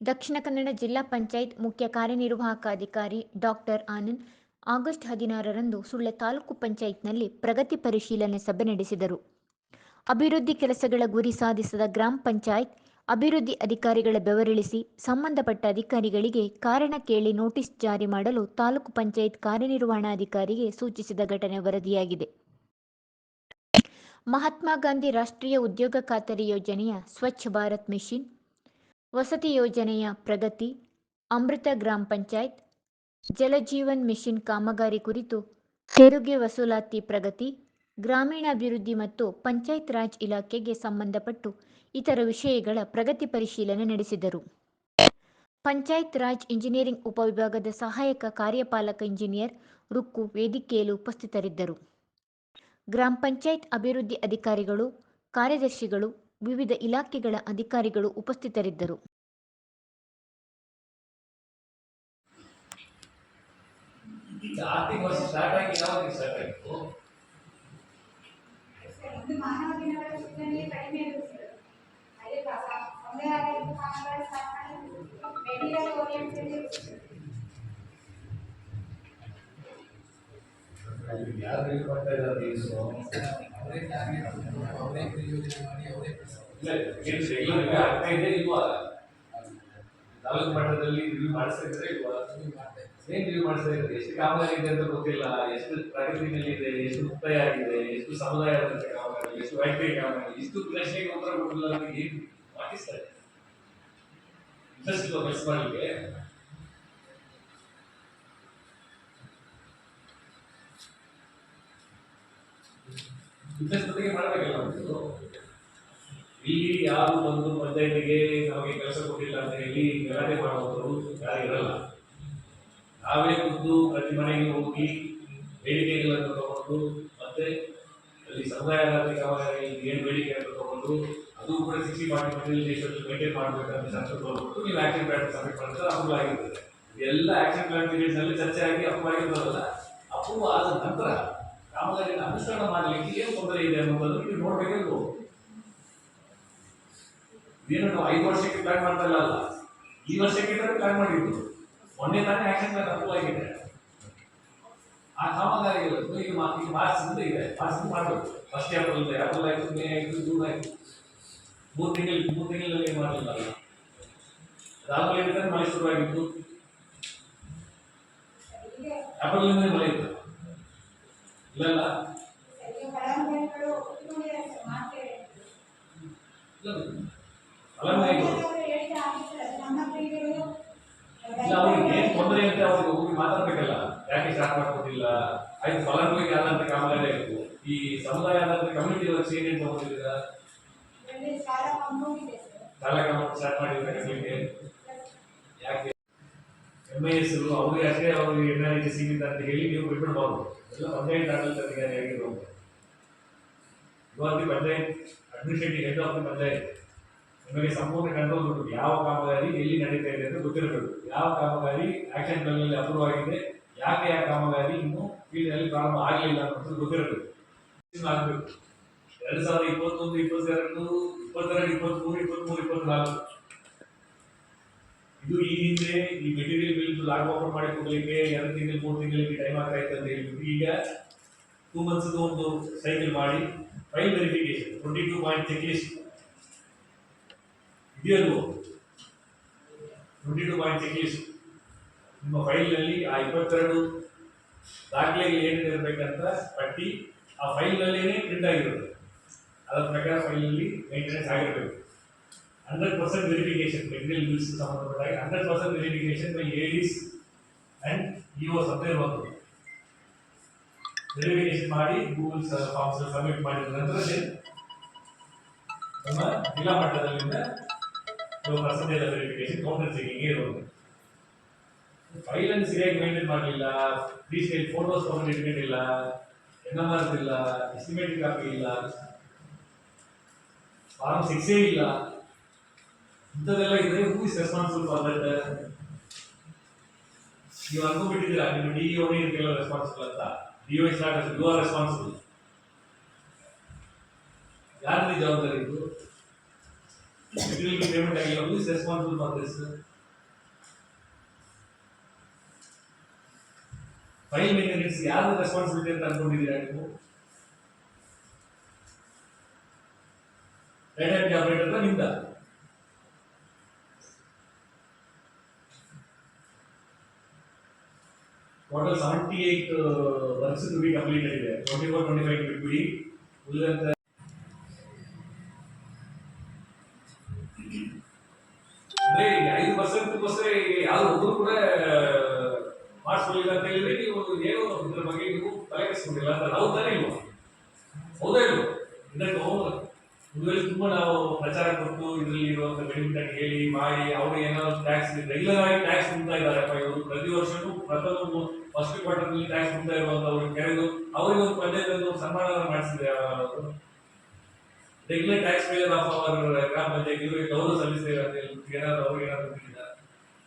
ದಕ್ಷಿಣ ಕನ್ನಡ ಜಿಲ್ಲಾ ಪಂಚಾಯತ್ ಮುಖ್ಯ ಕಾರ್ಯನಿರ್ವಾಹಕ ಅಧಿಕಾರಿ ಡಾಕ್ಟರ್ ಆನಂದ್ ಆಗಸ್ಟ್ ಹದಿನಾರರಂದು ಸುಳ್ಯ ತಾಲೂಕು ಪಂಚಾಯತ್ನಲ್ಲಿ ಪ್ರಗತಿ ಪರಿಶೀಲನೆ ಸಭೆ ನಡೆಸಿದರು. ಅಭಿವೃದ್ಧಿ ಕೆಲಸಗಳ ಗುರಿ ಸಾಧಿಸದ ಗ್ರಾಮ ಪಂಚಾಯತ್ ಅಭಿವೃದ್ಧಿ ಅಧಿಕಾರಿಗಳ ಬೆವರಿಳಿಸಿ ಸಂಬಂಧಪಟ್ಟ ಅಧಿಕಾರಿಗಳಿಗೆ ಕಾರಣ ಕೇಳಿ ನೋಟಿಸ್ ಜಾರಿ ಮಾಡಲು ತಾಲೂಕು ಪಂಚಾಯತ್ ಕಾರ್ಯನಿರ್ವಹಣಾಧಿಕಾರಿಗೆ ಸೂಚಿಸಿದ ಘಟನೆ ವರದಿಯಾಗಿದೆ. ಮಹಾತ್ಮ ಗಾಂಧಿ ರಾಷ್ಟ್ರೀಯ ಉದ್ಯೋಗ ಖಾತರಿ ಯೋಜನೆಯ ಸ್ವಚ್ಛ ಭಾರತ್ ಮಿಷನ್ ವಸತಿ ಯೋಜನೆಯ ಪ್ರಗತಿ, ಅಮೃತ ಗ್ರಾಮ ಪಂಚಾಯತ್ ಜಲಜೀವನ್ ಮಿಷನ್ ಕಾಮಗಾರಿ ಕುರಿತು ತೆರಿಗೆ ವಸೂಲಾತಿ ಪ್ರಗತಿ, ಗ್ರಾಮೀಣಾಭಿವೃದ್ಧಿ ಮತ್ತು ಪಂಚಾಯತ್ ರಾಜ್ ಇಲಾಖೆಗೆ ಸಂಬಂಧಪಟ್ಟು ಇತರ ವಿಷಯಗಳ ಪ್ರಗತಿ ಪರಿಶೀಲನೆ ನಡೆಸಿದರು. ಪಂಚಾಯತ್ ರಾಜ್ ಇಂಜಿನಿಯರಿಂಗ್ ಉಪವಿಭಾಗದ ಸಹಾಯಕ ಕಾರ್ಯಪಾಲಕ ಇಂಜಿನಿಯರ್ ರುಕ್ಕು ವೇದಿಕೆಯಲ್ಲಿ ಉಪಸ್ಥಿತರಿದ್ದರು. ಗ್ರಾಮ ಪಂಚಾಯತ್ ಅಭಿವೃದ್ಧಿ ಅಧಿಕಾರಿಗಳು, ಕಾರ್ಯದರ್ಶಿಗಳು ವಿವಿಧ ಇಲಾಖೆಗಳ ಅಧಿಕಾರಿಗಳು ಉಪಸ್ಥಿತರಿದ್ದರು. ಈಗ ಆರ್ಥಿಕ ಟಾರ್ಗೆಟ್ ಕಾಮಗಾರಿ ಸ್ಟಾರ್ಟ್ ಮಾಡಿ ಇಲ್ವಾ ತಾಲೂಕು ಮಟ್ಟದಲ್ಲಿ ರಿವ್ಯೂ ಮಾಡಿಸ್ತಾ ಇದ್ರೆ ಏನು ರಿವ್ಯೂ ಮಾಡಿಸ್ತಾ ಇದ್ರೆ ಎಷ್ಟು ಕಾಮಗಾರಿ ಇದೆ ಅಂತ ಗೊತ್ತಿಲ್ಲ ಎಷ್ಟು ಪ್ರಗತಿನಲ್ಲಿ ಇದೆ ಎಷ್ಟು ಮುಕ್ತಾಯ ಆಗಿದೆ ಎಷ್ಟು ಸಮುದಾಯ ಕಾಮಗಾರಿ ಎಷ್ಟು ವೈಯಕ್ತಿಕ ಕಾಮಗಾರಿ ಇಷ್ಟು ಪ್ರಶ್ನೆಗೆ ಉತ್ತರ ಕೊಟ್ಟಿಲ್ಲ ಏನು ಪಾಕಿಸ್ತಾನ ಇಂಟ್ರೆಸ್ಟ್ ಇಲ್ಲ ಕೆಲಸ ಮಾಡಲಿಕ್ಕೆ ಇಂಟ್ರೆಸ್ಟ್ ಜೊತೆಗೆ ಮಾಡಬೇಕಲ್ಲ ಒಂದು ಇಲ್ಲಿ ಯಾರು ಬಂದು ಪಂಚಾಯತಿಗೆ ನಮಗೆ ಕೆಲಸ ಕೊಟ್ಟಿಲ್ಲ ಅಂತ ಹೇಳಿ ಗಲಾಟೆ ಮಾಡುವಂಥವ್ರು ಯಾರು ಇರಲ್ಲ. ನಾವೇ ಖುದ್ದು ಪ್ರತಿ ಮನೆಗೆ ಹೋಗಿ ಬೇಡಿಕೆಗಳನ್ನು ತಗೊಂಡು ಮತ್ತೆ ಅಲ್ಲಿ ಸಮುದಾಯ ಏನು ಬೇಡಿಕೆ ಅಂತ ತಗೊಂಡು ಅದು ಕೂಡ ಸಿಕ್ಸ್ಟಿ ಫಾರ್ಟಿ ಪರ್ಸೆಂಟ್ ಎಷ್ಟು ಮೇಂಟೈನ್ ಮಾಡಬೇಕಂತ ಸಂಸ್ಕೃತ ತಗೊಂಡು ನೀವು ಆಕ್ಷನ್ ಪ್ಲಾನ್ ಸಬ್ಮಿಟ್ ಮಾಡಿದ್ರೆ ಅಪ್ರೂವ್ ಆಗಿರ್ತದೆ ಎಲ್ಲ ಆಕ್ಷನ್ ಪ್ಲಾನ್ ಪೀರಿಯಡ್ಸ್ನಲ್ಲಿ ಚರ್ಚೆ ಆಗಿ ಅಪ್ರೂವ್ ಆಗಿರ್ತದಲ್ಲ ಅಪ್ರೂವ್ ಆದ ನಂತರ ಕಾಮಗಾರಿನ ಅನುಷ್ಠಾನ ಮಾಡಲಿಕ್ಕೆ ಏನು ತೊಂದರೆ ಇದೆ ಅನ್ನೋದನ್ನು ನೀವು ನೋಡಬೇಕು ನಾವು. ಐದು ವರ್ಷಕ್ಕೆ ಪ್ಲಾನ್ ಮಾಡ್ತಲ್ಲ ಅಲ್ಲ. ಈ ವರ್ಷಕ್ಕೆ ಪ್ಲಾನ್ ಮಾಡಿದ್ದು. ಮೊನ್ನೆ ತಾನೇ ಆಕ್ಷನ್ ಪ್ಲಾನ್ ಅಪ್ರೂವ್ ಆಗಿದೆ ಆ ಕಾಮಗಾರಿಗಳು ಈಗ ಈಗ ಮಾರ್ಚ್ನಿಂದ ಇದೆ ಮಾರ್ಚ್ನಿಂದ ಮಾಡಬೇಕು. ಫಸ್ಟ್ ಏಪ್ರಿಲ್ ಇದೆ ಏಪ್ರಿಲ್ ಆಯ್ತು ಮೇ ಆಯಿತು ಜೂನ್ ಆಯಿತು. ಮೂರು ತಿಂಗಳು, ಮೂರು ತಿಂಗಳಲ್ಲಿ ಏನು ಮಾಡಲಿಲ್ಲ ರಾಹುಲ್ ಮಳೆ ಶುರುವಾಗಿತ್ತು? ಈಗ ಏಪ್ರಿಲ್ನಿಂದ ಮಳೆ ಇತ್ತು. ಇಲ್ಲ ಈಗ ಫಲಾನುಭವಿಗಳು ಒಟ್ಟುಗೂಡಿ ಮಾಡ್ತೇವೆ ಇಲ್ಲ ಅವ್ರಿಗೆ ಏನ್ ತೊಂದರೆ ಅಂತ ಅವ್ರಿಗೆ ಹೋಗಿ ಮಾತಾಡ್ಬೇಕಲ್ಲ. ಯಾಕೆ ಸ್ಟಾರ್ಟ್ ಮಾಡ್ಕೊಟ್ಟಿಲ್ಲ? ಆಯ್ತು ಫಲಾನುಭವಿಗೆ ಆದಂತ ಕಾಮಗಾರಿ ಆಯ್ತು ಈ ಸಮುದಾಯ ಆದಂತ ಕಮ್ಯುನಿಟಿ ತಗೊಂಡಿದ್ದೀರಾ ಇದೆ ಸರ್. ಸಾಲ ಕಾಮ ಸ್ಟಾರ್ಟ್ ಮಾಡಿದ್ರೆ ಯಾಕೆ ಎಂ ಅವ್ರಿಗೆ ಅಷ್ಟೇ ಅವರಿಗೆ ಎನ್ ಆರ್ ಸೀಮಿತ ಅಂತ ಹೇಳಿ ನೀವು ಬಿಟ್ಬಿಡ್ಬಾರ್ದು ಎಲ್ಲ ಪಂಚಾಯತ್ ಆಡಳಿತ ಅಧಿಕಾರಿ ಆಗಿರೋದು ಇವಾಗ panchayat administrative head of the panchayat. ನಿಮಗೆ ಸಂಪೂರ್ಣ ಕಂಟ್ರೋಲ್ ಉಂಟು ಯಾವ ಕಾಮಗಾರಿ ಎಲ್ಲಿ ನಡೀತಾ ಇದೆ ಅಂತ ಗೊತ್ತಿರಬೇಕು. ಯಾವ ಕಾಮಗಾರಿ ಆಕ್ಷನ್ ಪ್ಲಾನ್ ಅಪ್ರೂವ್ ಆಗಿದೆ, ಯಾಕೆ ಯಾವ ಕಾಮಗಾರಿ ಇನ್ನು ಫೀಲ್ಡ್ನಲ್ಲಿ ಪ್ರಾರಂಭ ಆಗಲಿಲ್ಲ ಅನ್ನೋದು ಗೊತ್ತಿರಬೇಕು. ಆಗಬೇಕು. ಎರಡು ಸಾವಿರದ ಇಪ್ಪತ್ತೊಂದು, ಇಪ್ಪತ್ತೆರಡು ಇಪ್ಪತ್ತೆರಡು ಇಪ್ಪತ್ಮೂರು ಇಪ್ಪತ್ಮೂರು ಇಪ್ಪತ್ತ್ನಾಲ್ಕು. ಇದು ಈ ಹಿಂದೆ ಈ ಮೆಟೀರಿಯಲ್ ಲಾಗ್ ಓಪನ್ ಮಾಡಿ ಕೊಡ್ಲಿಕ್ಕೆ ಎರಡು ತಿಂಗಳು, ಮೂರು ತಿಂಗಳಿಗೆ ಟೈಮ್ ಆಗ್ತಾ ಇತ್ತು ಅಂತ ಹೇಳ್ಬಿಟ್ಟು ಈಗ ಟೂ ಮಂತ್ಸ್ ಒಂದು ಸೈಕಲ್ ಮಾಡಿ file verification twenty two point check list ಇದೆಯಲ್ವೋ twenty two point check list ನಿಮ್ಮ ಫೈಲ್ನಲ್ಲಿ ಆ ಇಪ್ಪತ್ತೆರಡು ದಾಖಲೆಗಳು ಏನೇನು ಇರಬೇಕಂತ ಪಟ್ಟಿ, ಆ ಫೈಲ್ನಲ್ಲೇ ಪ್ರಿಂಟ್ ಆಗಿರುತ್ತೆ ಅದರ ಪ್ರಕಾರ ಫೈಲಲ್ಲಿ ಮೇಂಟೆನೆನ್ಸ್ ಆಗಿರಬೇಕು. Hundred percent verification material bills ಸಂಬಂಧಪಟ್ಟಾಗ hundred percent verification by ADs and EO ಸತ್ತಿರುವಂಥದ್ದು verification ಮಾಡಿ ಗೂಗಲ್ ಫಾರ್ಮ್ಸ್ ಸಬ್ಮಿಟ್ ಮಾಡಿದ ನಂತರ ನಮ್ಮ ಜಿಲ್ಲಾ ಮಟ್ಟದಲ್ಲಿಂದ ಪರ್ಸೆಂಟೇಜ್ ವೆರಿಫಿಕೇಶನ್ ಕೌಂಟರ್ ಚೆಕಿಂಗ್ ಇರ್ಬೋದು ಫೈಲ್ ಅನ್ನು ಸರಿಯಾಗಿ ಮೇಂಟೈನ್ ಮಾಡಲಿಲ್ಲ ಫ್ರೀ ಸ್ಟೈಲ್ ಫೋಟೋಸ್ ತಗೊಂಡು ಇಟ್ಕೊಂಡಿಲ್ಲ ಎನ್ ಎಂ ಆರ್ ಇಲ್ಲ ಎಸ್ಟಿಮೇಟ್ ಕಾಪಿ ಇಲ್ಲ ಫಾರ್ಮ್ ಸಿಕ್ಸೇ ಇಲ್ಲ. ಇಂಥದ್ದೆಲ್ಲ ಇದ್ರೆ who is responsible for that ನೀವು ಅನ್ಕೊಂಡ್ಬಿಟ್ಟಿದ್ದೀರಾ ನಿಮ್ಮ ಡಿ ಒ ಇದಕ್ಕೆಲ್ಲ ರೆಸ್ಪಾನ್ಸಿಬಲ್ ಅಂತ D O is not you are responsible ಯಾರಿಗೆ ಜವಾಬ್ದಾರಿ ಇದು ಯುಟಿಲಿಟಿ ಪೇಮೆಂಟ್ ಆಗಿಲ್ಲ who is responsible for this file maintenance ಯಾರು ರೆಸ್ಪಾನ್ಸಿಬಿಲಿಟಿ ಅಂತ ಅನ್ಕೊಂಡಿದ್ದೀರಾ ನೀವು data ಆಪರೇಟರ್ನಿಂದ total seventy eight works to be completed ಇದೆ ಟ್ವೆಂಟಿ ಫೋರ್ ಟ್ವೆಂಟಿ ಫೈವ್ ಬಿಟ್ಬಿಡಿ ಉಳಿದಂತ ಅಂದ್ರೆ ಈಗ ಐದು ಪರ್ಸೆಂಟ್ಗೋಸ್ಕರ ಯಾರು ಒಬ್ಬರು ಕೂಡ ಮಾಡಿಸ್ಕೊಳ್ಳಿಲ್ಲ ಅಂತ ಹೇಳಿದ್ರೆ ನೀವು ಏನು ಇದ್ರ ಬಗ್ಗೆ ನೀವು ತಲೆ ಕೆಡಿಸ್ಕೊಂಡಿಲ್ಲ ಅಂತ ನಾವು ತಾನೇ ಇಲ್ವಾ ಹೌದಾ ಇಲ್ವಾ ಇದಕ್ಕೆ ಒಂದು ವೇಳೆ ತುಂಬಾ ನಾವು ಪ್ರಚಾರ ಕೊಟ್ಟು ಇದರಲ್ಲಿ ಇರುವಂತ ಬೆನಿಫಿಟ್ ಅನ್ನು ಹೇಳಿ ಮಾಡಿ ಅವರು ಏನಾದ್ರು ಟ್ಯಾಕ್ಸ್ ರೆಗ್ಯುಲರ್ ಆಗಿ ಟ್ಯಾಕ್ಸ್ ತುಂಬ್ತಾ ಇದ್ದಾರಪ್ಪ ಇವರು ಪ್ರತಿ ವರ್ಷವೂ ಪ್ರಥಮ ಫಸ್ಟ್ ಕ್ವಾರ್ಟರ್ನಲ್ಲಿ ಟ್ಯಾಕ್ಸ್ ತುಂಬ್ತಾ ಇರುವಂತವ್ರು ಕರೆದು ಅವರಿಗೆ ಒಂದು ಪಂಚಾಯತ್ ಒಂದು ಸನ್ಮಾನ ಮಾಡಿಸಿದ್ರೆ regular tax payer of our ಗ್ರಾಮ ಪಂಚಾಯತ್ ಇವರಿಗೆ ಗೌರವ ಸಲ್ಲಿಸ್ತೇವೆ ಅಂತ ಏನಾದ್ರು ಅವ್ರಿಗೆ ಏನಾದ್ರು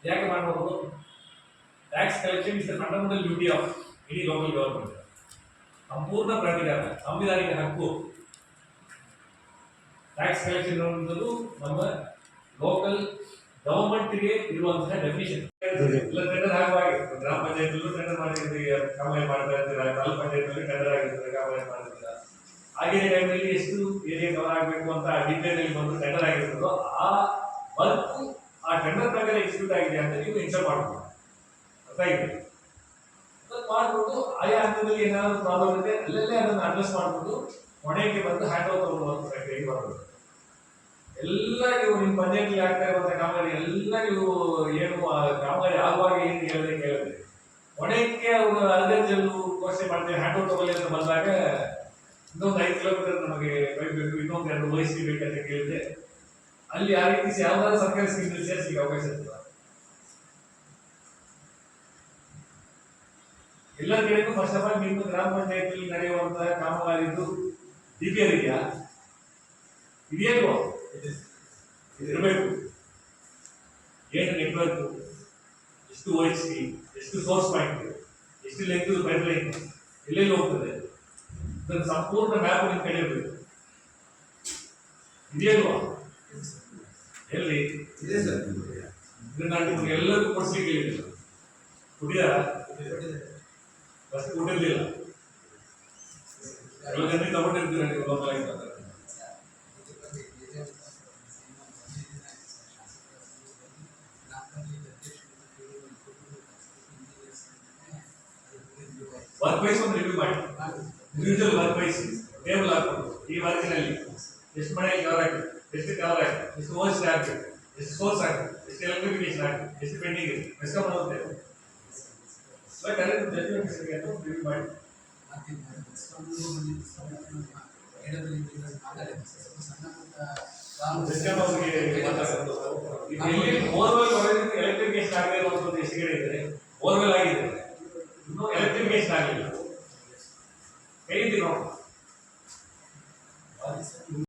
ಯಾಕೆ ಮಾಡಬಹುದು tax collection is the fundamental duty of ಇಡೀ ಲೋಕಲ್ ಗವರ್ಮೆಂಟ್ ಸಂಪೂರ್ಣ ಪ್ರಾಧಿಕಾರ ಸಂವಿಧಾನಿಕ ಹಕ್ಕು. ಟ್ಯಾಕ್ಸ್ ಕಲೆಕ್ಷನ್ ಅನ್ನುವಂಥದ್ದು ನಮ್ಮ ಲೋಕಲ್ ಗವರ್ಮೆಂಟ್ಗೆ ಇರುವಂತಹ ಡೆಫಿಷನ್ ಇಲ್ಲ ಟೆಂಡರ್ ಹಾಗೆ ಗ್ರಾಮ ಪಂಚಾಯತ್ ಟೆಂಡರ್ ಮಾಡಿದ್ರೆ ಕಾಮಗಾರಿ ಮಾಡ್ತಾ ಇರ್ತೀರಾ, ತಾಲೂಕ್ ಪಂಚಾಯತ್ ಟೆಂಡರ್ ಆಗಿರ್ತಾರೆ ಕಾಮಗಾರಿ ಮಾಡಿದ್ರೆ ಆಗಿನ ಟೈಮಲ್ಲಿ ಎಷ್ಟು ಏರಿಯಾ ಕವರ್ ಆಗಬೇಕು ಅಂತ ಡಿಟೇಲ್ ಅಲ್ಲಿ ಬಂದು ಟೆಂಡರ್ ಆಗಿರ್ತದೋ, ಆ ವರ್ಕ್ ಆ ಟೆಂಡರ್ ಪ್ರಕಾರ ಎಕ್ಸಿಕ್ಯೂಟ್ ಆಗಿದೆ ಅಂತ ನೀವು ಇನ್ಸರ್ಟ್ ಮಾಡ್ಬೋದು. ಅರ್ಥ ಆಗಿದೆ ಮಾಡ್ಬಿಟ್ಟು ಆಯಾ ಹಂತದಲ್ಲಿ ಏನಾದರೂ ಪ್ರಾಬ್ಲಮ್ ಇದೆ ಅಲ್ಲಲ್ಲೇ ಅದನ್ನು ಅಡ್ರೆಸ್ ಮಾಡ್ಬಿಟ್ಟು ಕೊನೆಗೆ ಬಂದು ಹ್ಯಾಂಡ್ ಓವರ್ ತಗೊಂಡು ಪ್ರಕ್ರಿಯೆಗೆ ಎಲ್ಲ ನೀವು ನಿಮ್ಮ ಪಂಚಾಯತಿ ಆಗ್ತಾ ಇರುವಂಥ ಕಾಮಗಾರಿ, ಎಲ್ಲ ನೀವು ಏನು ಕಾಮಗಾರಿ ಆಗುವಾಗ ಏನು ಹೇಳಿದ್ರೆ ಕೇಳಿದ್ರೆ ಒಣಕ್ಕೆ ಅವರು ಅಲ್ಲೇ ಜಲ್ಲು ಕೋಸೆ ಮಾಡ್ತೇವೆ, ಹ್ಯಾಂಡ್ ತಗೊಳ್ಳಿ ಅಂತ ಬಂದಾಗ ಇನ್ನೊಂದು ಐದು ಕಿಲೋಮೀಟರ್ ನಮಗೆ ಪೈಪ್ ಬೇಕು ಇನ್ನೊಂದು ಎರಡು ವಯಸ್ಸಿ ಬೇಕಂತ ಕೇಳಿದ್ರೆ, ಅಲ್ಲಿ ಆ ರೀತಿ ಯಾವ್ದಾದ್ರು ಸರ್ಕಾರಿ ಸ್ಕೀಮ್ ಸೇರಿಸಿ ಅವಕಾಶ ಇರ್ತದೆ? ಎಲ್ಲ ಕಡೆಗೂ ಫಸ್ಟ್ ಆಫ್ ಆಲ್ ನಿಮ್ಮ ಗ್ರಾಮ ಪಂಚಾಯತಿ ನಡೆಯುವಂತಹ ಕಾಮಗಾರಿದ್ದು ಇದೆಯಾ? ಇದೆಯಲ್ವಾ ಇರಬೇಕು ಏನು ನೆಟ್ವರ್ಕ್ ಎಷ್ಟು ಓ ಎಚ್ ಪಿ ಎಷ್ಟು ಸೋರ್ಸ್ ಪಾಯಿಂಟ್ ಎಷ್ಟು ಲೆಂತ್ ಪೈಪ್ ಲೈನ್ ಎಲ್ಲೆಲ್ಲಿ ಹೋಗ್ತದೆ. ಇದನ್ನು ಸಂಪೂರ್ಣ ಮ್ಯಾಪ್ ನಿಮ್ಮ ಕಲಿಯಬೇಕು ಇದೆಯಲ್ವಾ ಎಲ್ಲಿ? ಇದೆ ಸರ್ ಇದನ್ನ ನಾನು ನಿಮ್ಗೆ ಎಲ್ಲರಿಗೂ ಕೊಡಿಸ್ಲಿಕ್ಕೆ ಹೇಳಿಲ್ಲ ಕುಡಿಯಾರ ಫಸ್ಟ್ ಕೊಟ್ಟಿರಲಿಲ್ಲ. ಎಲ್ಲ ಜನರಿಗೆ ತಗೊಂಡಿರ್ತೀರ ನೀವು ಬಂದಾಗ. ಈ ವರ್ಕಿನಲ್ಲಿ ಎಷ್ಟು ಮನೆಯಲ್ಲಿ ಕವರ್ ಆಗಿದೆ ಎಷ್ಟು ಕವರ್ ಆಗಿದೆ ಎಷ್ಟು ಓಸ್ ಆಗಿದೆ ಎಷ್ಟು ಸೋರ್ಸ್ ಆಗಿದೆ ಎಷ್ಟು ಎಲೆಕ್ಟ್ರಿಫಿಕೇಶನ್ ಆಗಿದೆ ಎಷ್ಟು ಪೆಂಡಿಂಗ್ ಇದೆ ಮೆಸ್ಕಾಮ್ ಬರುತ್ತೆ ಬಟ್ ಅದೇ ಜಡ್ಜ್ಮೆಂಟ್ ರಿವ್ಯೂ ಮಾಡಿ ಮೆಸ್ಕಾಮ್ ಅವರಿಗೆ ಮಾತಾಡೋದು ಈಗ ಎಲ್ಲಿ ಬೋರ್ವೆಲ್ ಹೊರಗಿಂದ ಎಲೆಕ್ಟ್ರಿಫಿಕೇಶನ್ ಆಗದೆ ಇರುವಂಥದ್ದು ಎಷ್ಟು ಕಡೆ ಇದೆ ಬೋರ್ವೆಲ್ ಆಗಿದೆ ಇನ್ನೂ ಎಲೆಕ್ಟ್ರಿಫಿಕೇಶನ್ ಆಗಲಿಲ್ಲ